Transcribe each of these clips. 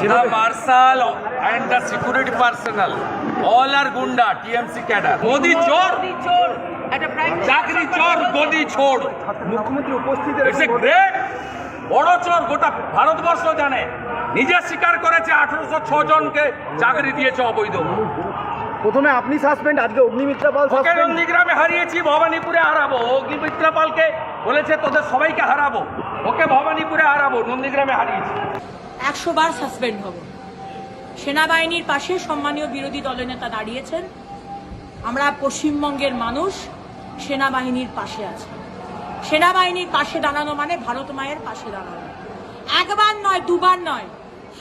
The marshal and the security personnel, all are gunda, TMC cadre. Modi চোর চোর একটা prime চাকরি চোর গদি ছোড় মুখ্যমন্ত্রী উপস্থিত ইটস এ গ্রেট বড় চোর গোটা ভারতবর্ষ জানে নিজে স্বীকার করেছে আঠারোশো ছ জনকে চাকরি দিয়েছে অবৈধ প্রথমে আপনি সাসপেন্ড আজকে অগ্নিমিত্রা পাল নন্দীগ্রামে হারিয়েছি ভবানীপুরে হারাবো। অগ্নিমিত্রা পালকে বলেছে তোদের সবাইকে হারাবো। ওকে ভবানীপুরে হারাবো নন্দীগ্রামে হারিয়েছি। একশো বার সাসপেন্ড হব। সেনাবাহিনীর পাশে সম্মানীয় বিরোধী দলনেতা দাঁড়িয়েছেন। আমরা পশ্চিমবঙ্গের মানুষ সেনাবাহিনীর পাশে আছে। সেনাবাহিনীর পাশে দাঁড়ানো মানে ভারত মায়ের পাশে দাঁড়ানো। একবার নয় দুবার নয়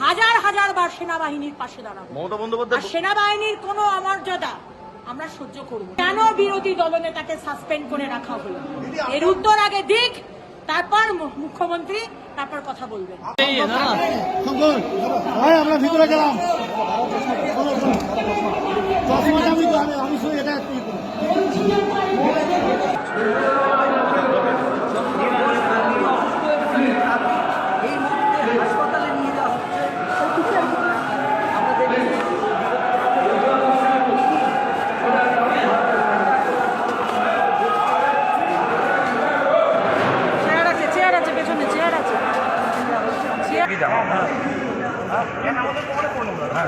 হাজার হাজার বার সেনাবাহিনীর পাশে দাঁড়াবো। আর সেনাবাহিনীর কোনো অমর্যাদা আমরা সহ্য করব কেন বিরোধী দলনেতাকে সাসপেন্ড করে রাখা হলো? এর উত্তর আগে দিক তারপর মুখ্যমন্ত্রী তারপর কথা বলবেন। আমরা ভিতরে গেলাম। আমি শুধু এটা একটু ই করি। চেয়ার আছে চেয়ার আছে পেছনে চেয়ার আছে কি যাব। হ্যাঁ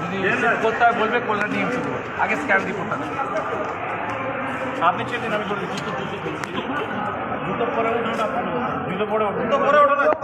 যদি করতে হয় বলবে কল্যাণ নিয়ে শুরু আগে স্ক্যান রিপোর্টটা আপনি চেয়ে আমি করে জুতো জুতো জুতো পরে না জুতো পরে উঠো জুতো পরে উঠুন